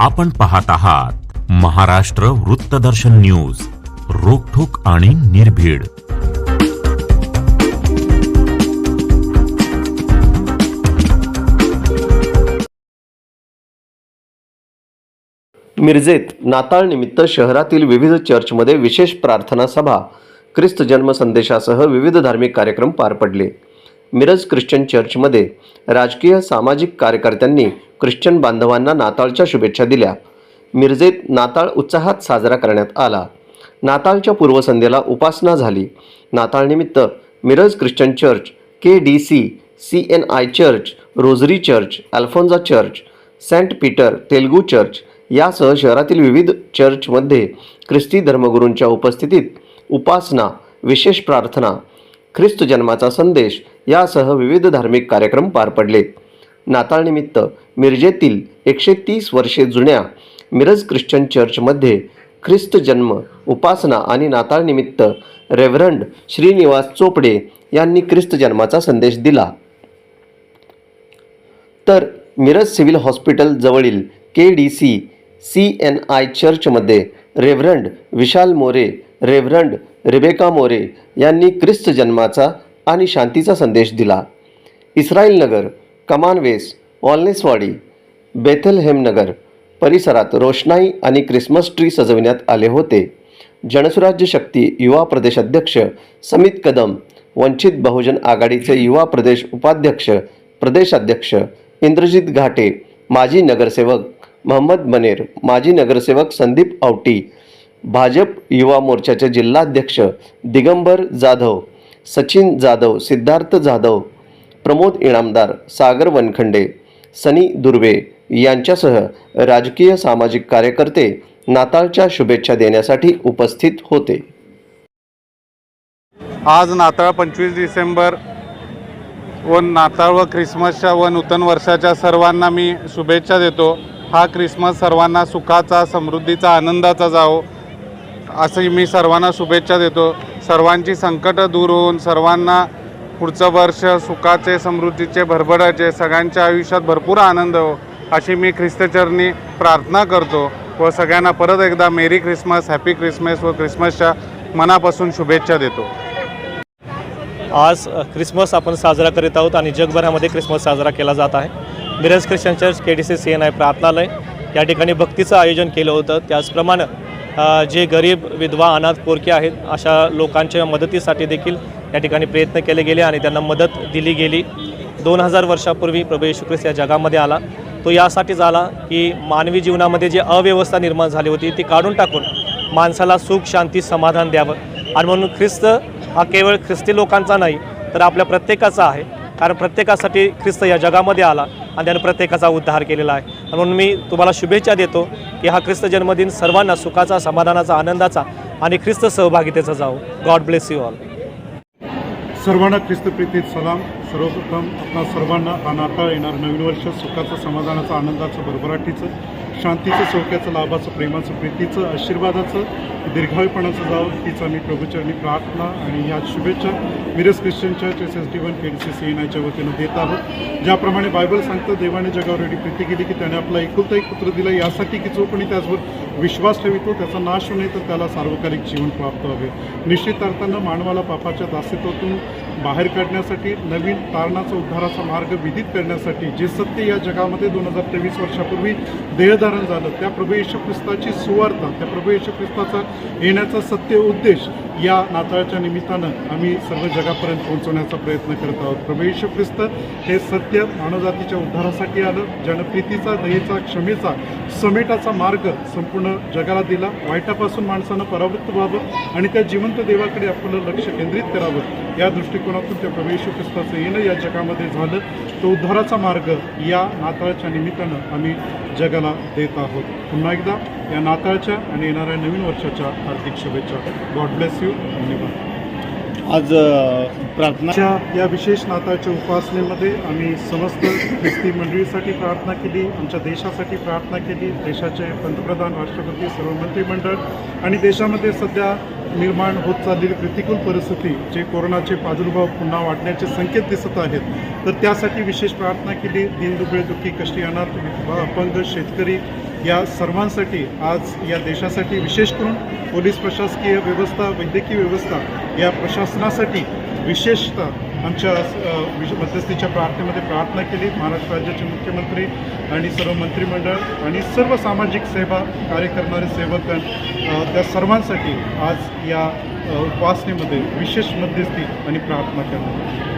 आपण पाहत आहात महाराष्ट्र वृत्तदर्शन न्यूज रोखोक आणि निर्भीड. मिरजेत नाताळनिमित्त शहरातील विविध चर्चमध्ये विशेष प्रार्थना सभा. ख्रिस्त जन्म संदेशासह विविध धार्मिक कार्यक्रम पार पडले. मिरज ख्रिश्चन चर्चमध्ये राजकीय सामाजिक कार्यकर्त्यांनी ख्रिश्चन बांधवांना नाताळच्या शुभेच्छा दिल्या. मिरजेत नाताळ उत्साहात साजरा करण्यात आला. नाताळच्या पूर्वसंध्येला उपासना झाली. नाताळनिमित्त Miraj Christian church K D C C N I church rosary church Alphonsa church Saint Peter Telugu church यासह शहरातील विविध चर्चमध्ये ख्रिस्ती धर्मगुरूंच्या उपस्थितीत उपासना विशेष प्रार्थना ख्रिस्त जन्माचा संदेश यासह विविध धार्मिक कार्यक्रम पार पडले. नाताळनिमित्त मिरजेतील एकशे तीस वर्षे जुन्या मिरज ख्रिश्चन चर्चमध्ये ख्रिस्त जन्म उपासना आणि नाताळनिमित्त रेव्हरंड श्रीनिवास चोपडे यांनी ख्रिस्त जन्माचा संदेश दिला. तर मिरज सिव्हिल हॉस्पिटल जवळील K D C C N I चर्चमध्ये reverend Vishal More reverend Rebecca More यांनी ख्रिस्त जन्माचा आणि शांतीचा संदेश दिला. इस्रायलनगर कमानवेस वॉलनेसवाडी बेथलहेमनगर परिसरात रोषणाई आणि क्रिसमस ट्री सजविण्यात आले होते. जनसुराज्य शक्ती युवा प्रदेश अध्यक्ष समित कदम वंचित बहुजन आघाडीचे युवा प्रदेश उपाध्यक्ष प्रदेशाध्यक्ष इंद्रजित घाटे माजी नगरसेवक महम्मद मनेर माजी नगरसेवक संदीप आवटी भाजप युवा मोर्चाचे जिल्हाध्यक्ष दिगंबर जाधव सचिन जाधव सिद्धार्थ जाधव प्रमोद इनामदार सागर वनखंडे सनी दुर्वे यांच्यासह राजकीय सामाजिक कार्यकर्ते नाताळच्या शुभेच्छा देण्यासाठी उपस्थित होते. आज नाताळ पंचवीस डिसेंबर व नाताळ व ख्रिसमसच्या व नूतन वर्षाच्या सर्वांना मी शुभेच्छा देतो. हा ख्रिसमस सर्वांना सुखाचा समृद्धीचा आनंदाचा जावो. असं मी सर्वांना शुभेच्छा देतो. सर्वांची संकटं दूर होऊन सर्वांना पुढचं वर्ष सुखाचे समृद्धीचे भरभराचे सगळ्यांच्या आयुष्यात भरपूर आनंद हो अशी मी ख्रिस्तचरणी प्रार्थना करतो व सगळ्यांना परत एकदा मेरी ख्रिसमस हॅपी ख्रिसमस व ख्रिसमसच्या मनापासून शुभेच्छा देतो. आज ख्रिसमस आपण साजरा करीत आहोत आणि जगभरामध्ये ख्रिसमस साजरा केला जात आहे. Miraj Christian church K D C C N I प्रार्थनालय. या ठिकाणी भक्तीचं आयोजन केलं होतं. त्याचप्रमाणे जे गरीब विधवा अनाथ पोरके आहेत अशा लोकांच्या मदतीसाठी देखील या ठिकाणी प्रयत्न केले गेले आणि त्यांना मदत दिली गेली. दोन हजार वर्षापूर्वी प्रभू येशू ख्रिस्त या जगामध्ये आला. तो यासाठीच आला की मानवी जीवनामध्ये जी अव्यवस्था निर्माण झाली होती ती काढून टाकून माणसाला सुख शांती समाधान द्यावं. आणि म्हणून ख्रिस्त हा केवळ ख्रिस्ती लोकांचा नाही तर आपल्या प्रत्येकाचा आहे. कारण प्रत्येकासाठी ख्रिस्त या जगामध्ये आला आणि त्याने प्रत्येकाचा उद्धार केलेला आहे. म्हणून मी तुम्हाला शुभेच्छा देतो की हा ख्रिस्त जन्मदिन सर्वांना सुखाचा समाधानाचा आनंदाचा आणि ख्रिस्त सहभागितेचा जावो. गॉड ब्लेस यू ऑल सर्वांना ख्रिस्तप्रीतीत सलाम. सर्वप्रथम आपल्या सर्वांना हा नाताळ येणार नवीन वर्ष सुखाचं समाधानाचं आनंदाचं भरभराटीचं शांतीचं सौख्याचं लाभाचं प्रेमाचं प्रीतीचं आशीर्वादाचं दीर्घायुपणाचं जावं हीच आम्ही प्रभूचरणी प्रार्थना आणि या शुभेच्छा Miraj Christian church S S D one K D C C N आयच्या वतीनं देत आहोत. ज्याप्रमाणे बायबल सांगतं देवाने जगावर एवढी प्रीती केली की त्याने आपला एकुलता एक पुत्र दिला यासाठी की जो कोणी त्याचवर विश्वास ठेवितो त्याचा नाश होऊ नये तर त्याला सार्वकालिक जीवन प्राप्त हवे. निश्चित अर्थानं मानवाला पापाच्या दासित्वातून बाहेर काढण्यासाठी नवीन तारणाचा उद्धाराचा मार्ग विदित करण्यासाठी जे सत्य या जगामध्ये दोन हजार तेवीस वर्षापूर्वी उच्चारण झालं त्या प्रभू येशू ख्रिस्ताची सुवार्ता त्या प्रभू येशू ख्रिस्ताचा येण्याचा सत्य उद्देश या नाताळच्या निमित्तानं आम्ही सर्व जगापर्यंत पोहोचवण्याचा प्रयत्न करत आहोत. प्रभू येशू ख्रिस्त हे सत्य मानवजातीच्या उद्धारासाठी आलं जनप्रीतीचा प्रीतीचा दयेचा क्षमेचा समेटाचा मार्ग संपूर्ण जगाला दिला. वाईटापासून माणसानं परावृत्त व्हावं आणि त्या जिवंत देवाकडे आपलं लक्ष केंद्रित करावं. या दृष्टिकोनातून त्या प्रभू येशू ख्रिस्ताचं येणं या जगामध्ये झालं. तो उद्धाराचा मार्ग या नाताळच्या निमित्तानं आम्ही जगाला देत आहोत. पुन्हा एकदा या नाताळच्या आणि येणाऱ्या नवीन वर्षाच्या हार्दिक शुभेच्छा. गॉड ब्लेस यू धन्यवाद. आज प्रार्थनाच्या या विशेष नाताळच्या उपासनेमध्ये आम्ही समस्त ख्रिस्ती मंडळीसाठी प्रार्थना केली आमच्या देशासाठी प्रार्थना केली देशाचे पंतप्रधान राष्ट्रपती सर्व मंत्रिमंडळ आणि देशामध्ये सध्या निर्माण होत चाललेली प्रतिकूल परिस्थिती जे कोरोनाचे प्रादुर्भाव पुन्हा वाढण्याचे संकेत दिसत आहेत. तर त्यासाठी विशेष प्रार्थना केली. दीनदुबळे दुःखी कष्टी अनाथ अपंग शेतकरी या सर्वांसाठी आज या देशासाठी विशेष करून पोलीस प्रशासकीय व्यवस्था वैद्यकीय व्यवस्था या प्रशासनासाठी विशेषतः आमच्या मध्यस्थीच्या प्रार्थनेमध्ये प्रार्थना केली महाराष्ट्र राज्याचे मुख्यमंत्री आणि सर्व मंत्रिमंडळ आणि सर्व सामाजिक सेवा कार्य करणारे सेवकगण त्या सर्वांसाठी आज या उपासनेमध्ये विशेष मध्यस्थी आणि प्रार्थना करण्यात आली.